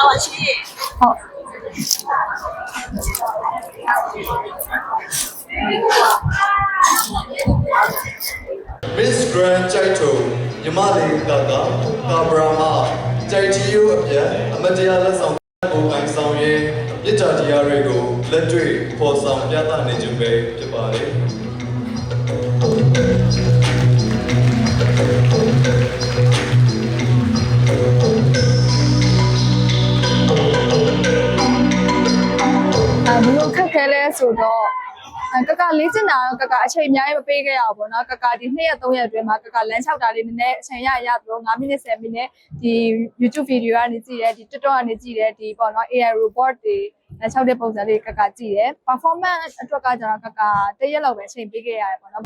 လာပါရှင်ဟုတ် Miss Grand ကြိုက်ထုံမြမလေးကကကာဘရာမကြိုက်တီယိုအပြန်အမတရားလက်ဆောင်ကိုပိုင်ဆောင်ရင်မြစ်တာတရားတွေကိုလက်တွေ့ပေါ်ဆောင်ပြသနေခြင်းပဲဖြစ်ပါတ က်ခဲလဲဆိုတော့အဲကကလေးချင်တာတော့ကကအချိန်အများကြီးမပေးခဲ့ရဘူးပေါ့နော်ကကဒီ2ရက်3ရက်အတွင်းမှာကကလမ်းလျှောက်တာလေးနည်းနည်းအချိန်ရရသလို9မိနစ်10မိနစ်ဒီ YouTube video ကနေကြည့်တယ်ဒီ TikTok ကနေကြည့်တယ်ဒီပေါ့နော် AI robot တွေလမ်းလျှောက်တဲ့ပုံစံလေးကကကြည့်တယ် performance အတွက်ကကျတော့ကကတရက်လောက်ပဲအချိန်ပေးခဲ့ရတယ်ပေါ့နော်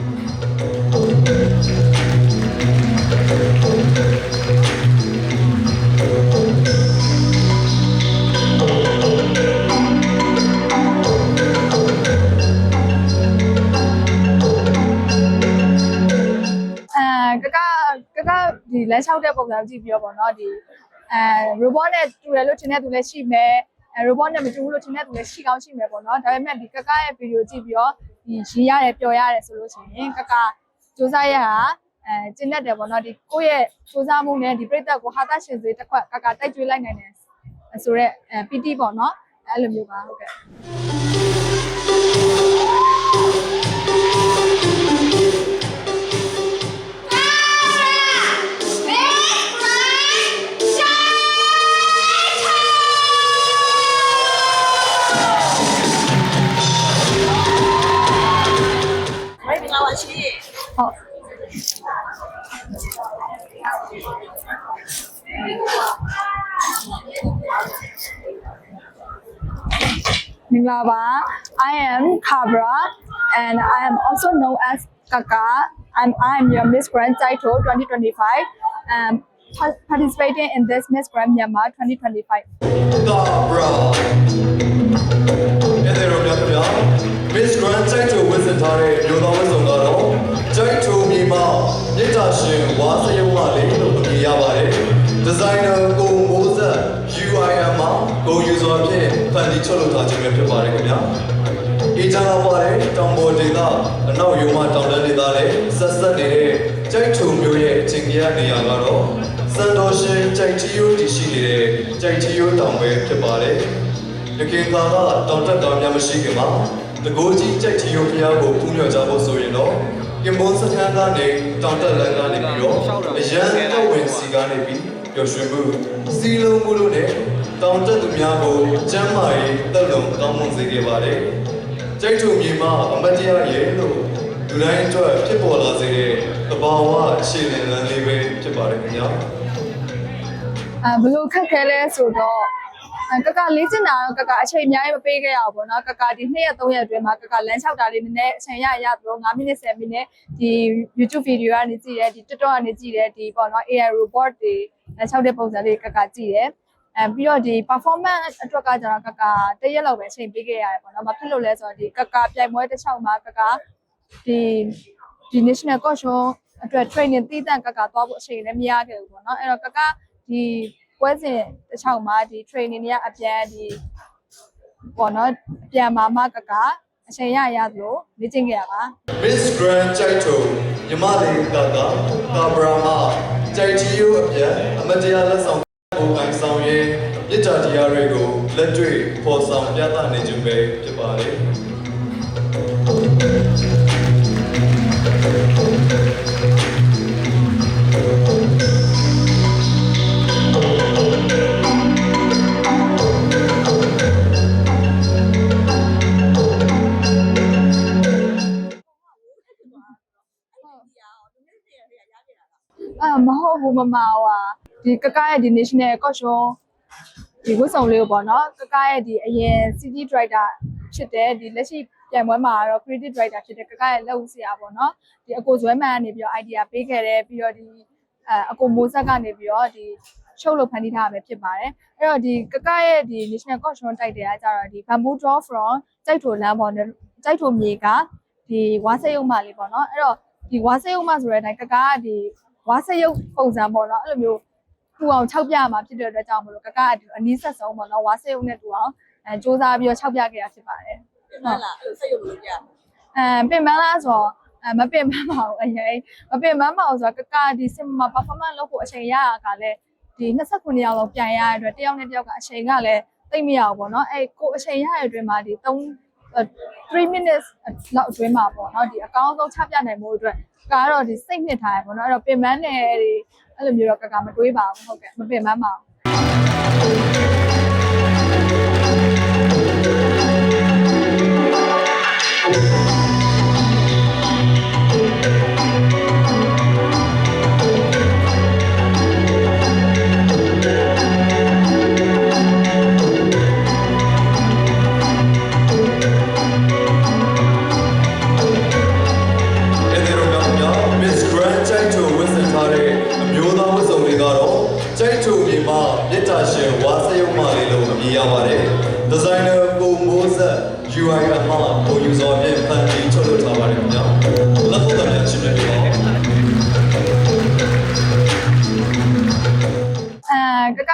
လမ်းလျှောက်တဲ့ပုံစံကြည့်ပြီးတော့ပေါ့နော်ဒီအဲ robot နဲ့တူတယ်လို့ထင်တဲ့သူလည်းရှိမယ်အဲ robot နဲ့မတူဘူးလို့ထင်တဲ့သူလည်းရှိကောင်းရှိမယ်ပေါ့နော်ဒါပေမဲ့ဒီကကရဲ့ဗီဒီယိုကြည့်ပြီးတော့ဒီရေးရတယ်ပျော်ရတယ်ဆိုလို့ရှိရင်ကကစူးစမ်းရတာအဲကျင်းတတ်တယ်ပေါ့နော်ဒီကိုယ့်ရဲ့စူးစမ်းမှုနဲ့ဒီပြိတ္တကိုဟာသရှင်စေတစ်ခွက်ကကတိုက်ကျွေးလိုက်နိုင်တယ်ဆိုတော့အဲ PT ပေါ့နော်အဲ့လိုမျိုးပါဟုတ်ကဲ့ မင်္ဂလာပါ I am Kabra and I am also known as Kaka I'm I am your Miss Grand title 2025 um pa- participating in this Miss Grand Myanmar 2025 ကာဘရာအဲ့ဒါတော့ဗျာ Miss Grand ကြိုက်ထုံဝတ်ဆင်ထားတဲ့မျိုးသားဝတ်စုံကတော့ကြိုက်ထုံမြေ မှာမြစ်တာရှင်ဝါစရုံမလေးလို့အမည်ရပါတယ်ဒီဇိုင်နာကိုမိုးဆက် UIM မှာကိုယူဇာဖြင့်ဖန်တီးချုပ်လုပ်ထားခြင်းပဲဖြစ်ပါတယ်ခင်ဗျာအေဂျာလာပါတယ်တောင်ပေါ်ဒေသအနောက်ရုံမတောင်တန်းဒေသနဲ့ဆက်ဆက်နေတဲ့ကြိုက်ထုံမျိုးရဲ့အချိန်ကြီးနေရာကတော့စန်တော်ရှင်ကြိုက်တီယိုတည်ရှိနေတဲ့ကြိုက်တီယိုတောင်ပဲဖြစ်ပါတယ်။ယခင်ကာလတောင်တက်တော်များမရှိခင်မှာတကိုးကြီးကြိုက်တီယိုဖျားကိုပူးမြော်ကြဖို့ဆိုရင်တော့ ကင်မွန်စခန်းကနေတောင်တက်လန်းကနေပြီးတော့အရန်တော့ဝင်စီကနေပြီးပျော်ရွှင်မှုစီလုံးမှုလို့နဲ့တောင်တက်သူများကိုကျမ်းမာရေးတက်လုံကောင်းမွန်စေခဲ့ပါတယ်။ကြိုက်ထုံမြေမှာအမတ်တရားရဲ့လို့လူတိုင်းအတွက်ဖြစ်ပေါ်လာစေတဲ့သဘာဝအခြေအနေလမ်းလေးပဲဖြစ်ပါတယ်ခင်ဗျာ။အဲဘလို့ခက်ခဲလဲဆိုတော့အဲ ကကလေးချင်တာတော့ကကအချိန်အများကြီးမပေးခဲ့ရဘူးပေါ့နော်ကကဒီ2ရက်3ရက်အတွင်းမှာကကလမ်းလျှောက်တာလေးနည်းနည်းအချိန်ရရသလို9မိနစ်10မိနစ်ဒီ YouTube video ကနေကြည့်တယ်ဒီ TikTok ကနေကြည့်တယ်ဒီပေါ့နော် AI robot တွေလမ်းလျှောက်တဲ့ပုံစံလေးကကကြည့်တယ်အဲပြီးတော့ဒီ performance အတွက်ကကျတော့ကကတရက်လောက်ပဲအချိန်ပေးခဲ့ရတယ်ပေါ့နော်။ဘာဖြစ်လို့လဲဆိုတော့ဒီကကပြိုင်ပွဲတစ်ချောင်းမှာကကဒီဒီ national coach အတွက် training တည်တံ့ကကသွားဖို့အချိန်လည်းမရခဲ့ဘူးပေါ့နော်။အဲ့တော့ကကဒီ ပွဲစဉ်တစ်ချောင်းမှာဒီ training တွေကအပြန်ဒီပေါ့နော်အပြန်မှာမကကအချိန်ရရသလိုလေ့ကျင့်ခဲ့ရပါ Miss Grand ကြိုက်ထုံမြမလေးကကကာဘရာမကြိုက်တီယိုအပြန်အမတရားလက်ဆောင်ကိုပိုင်ဆောင်ရင်မြစ်တာတရားတွေကိုလက်တွေ့ပေါ်ဆောင်ပြသနေခြင်းပဲဖြစ်ပါတယ် အာမဟုတ်ဘူးမမဟွာဒီကကရဲ့ဒီ national coach ဒီဝတ်ဆောင်လေးကိုပေါ့နော်ကကရဲ့ဒီအရင် city driver ဖြစ်တဲ့ဒီလက်ရှိပြန်ပွဲမှာတော့ creative director ဖြစ်တဲ့ကကရဲ့လက်ဦးဆရာပေါ့နော်ဒီအကိုဇွဲမန်ကနေပြီးတော့ idea ပေးခဲ့တယ်ပြီးတော့ဒီအအကိုမိုးဆက်ကနေပြီးတော့ဒီချုပ်လို့ဖန်တီးထားတာပဲဖြစ်ပါတယ်အဲ့တော့ဒီကကရဲ့ဒီ national coach တိုက်တယ်ကကြတော့ဒီ bamboo draw from ကြိုက်ထိုလမ်းပေါ့နော်ကြိုက်ထိုမြေကဒီဝါစရုံမလေးပေါ့နော်အဲ့တော့ဒီဝါစရုံမဆိုတဲ့အတိုင်းကကကဒီ ဝါစရုပ်ပုံစံပေါ့နော်အဲ့လိုမျိုးခုအောင်6ပြမှာဖြစ်တဲ့အတွက်ကြောင့်မလို့ကကအနီးဆက်ဆုံးပေါ့နော်ဝါစေုံနဲ့တူအောင်အဲစူးစမ်းပြီးတော့6ပြခဲ့တာဖြစ်ပါတယ်ဟုတ်လားအဲ့လိုစိတ်ရုပ်လို့ပြအဲပင်မလားဆိုတော့အဲမပင်မပါဘူးအရင်မပင်မပါဘူးဆိုတော့ကကဒီစင်မ performance လုပ်ဖို့အချိန်ရတာကလည်းဒီ29ရောက်လောက်ပြန်ရတဲ့အတွက်တယောက်နဲ့တယောက်ကအချိန်ကလည်းသိမ့်မရဘူးပေါ့နော်အဲကိုအချိန်ရတဲ့အတွင်းမှာဒီ3 3 minutes လောက်အတွင်းမှာပေါ့နော်ဒီအကောင်းဆုံးချပြနိုင်မှုအတွက်ကတော့ဒီစိတ်နှစ်ထားရပေါ့နော်အဲ့တော့ပင်မနဲ့ဒီအဲ့လိုမျိုးတော့ကကမတွေးပါဘူးဟုတ်ကဲ့မပင်မပါဘူး UI အမှပုံယူစောဖြင့်ဖန်တီးချုပ်လုပ်ထားပါတယ်ခင်ဗျာ။လက်ဖို့တော်ချင်တယ်ပေါ့။အဲကက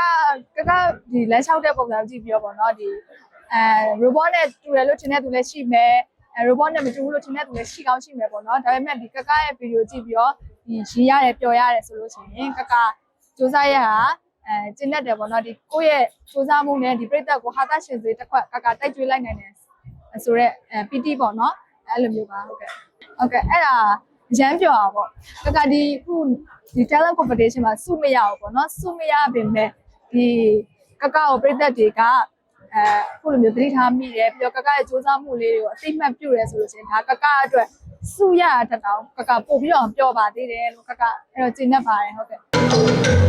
ကကဒီလက်လျှောက်တဲ့ပုံစံကြည့်ပြီးတော့ပေါ့နော်ဒီအဲ robot နဲ့တူတယ်လို့ထင်တဲ့သူလည်းရှိမယ်အဲ robot နဲ့မတူဘူးလို့ထင်တဲ့သူလည်းရှိကောင်းရှိမယ်ပေါ့နော်ဒါပေမဲ့ဒီကကရဲ့ဗီဒီယိုကြည့်ပြီးတော့ဒီရီရတယ်ပျော်ရတယ်ဆိုလို့ရှိရင်ကကစူးစမ်းရတာအဲကျင်းတတ်တယ်ပေါ့နော်ဒီကိုယ့်ရဲ့စူးစမ်းမှုနဲ့ဒီပြိတ္တကိုဟာသရှင်စေတစ်ခွက်ကကတိုက်ကျွေးလိုက်နိုင်တယ် ဆိုတော့အဲ PT ပေါ့နော်အဲ့လိုမျိုးပါဟုတ်ကဲ့ဟုတ်ကဲ့အဲ့ဒါရမ်းပြောတာပေါ့ကကဒီခုဒီ talent competition မှာစုမရဘူးပေါ့နော်စုမရပေမဲ့ဒီကကကိုပြိတ္တတွေကအဲခုလိုမျိုးသတိထားမိတယ်ပြီးတော့ကကရဲ့စူးစမ်းမှုလေးတွေကိုအသိမှတ်ပြုတယ်ဆိုလို့ရှိရင်ဒါကကအတွက်စုရတတ်တော့ကကပို့ပြီးတော့ပြောပါသေးတယ်လို့ကကအဲ့တော့ကျင့်တတ်ပါတယ်ဟုတ်ကဲ့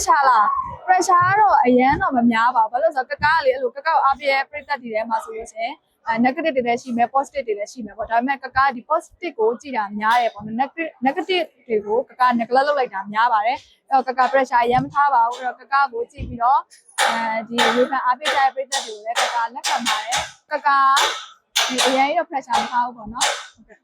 pressure လား pressure ကတော့အရန်တော့မများပါဘူးဘာလို့လဲဆိုတော့ကကကလေအဲ့လိုကကကိုအားပြဲပြိတ္တတည်ထဲမှာဆိုလို့ရှိရင်အဲ negative တွေလည်းရှိမယ် positive တွေလည်းရှိမယ်ပေါ့ဒါပေမဲ့ကကဒီ positive ကိုကြည့်တာများတယ်ပေါ့နော် negative negative တွေကိုကက neglect လုပ်လိုက်တာများပါတယ်အဲ့တော့ကက pressure အရန်မထားပါဘူးအဲ့တော့ကကကိုကြည့်ပြီးတော့အဲဒီဝေဖန်အားပေးတဲ့ပြိတ္တတွေကိုလည်းကကလက်ခံပါတယ်ကကဒီအရန်ရော pressure မထားဘူးပေါ့နော်ဟုတ်ကဲ့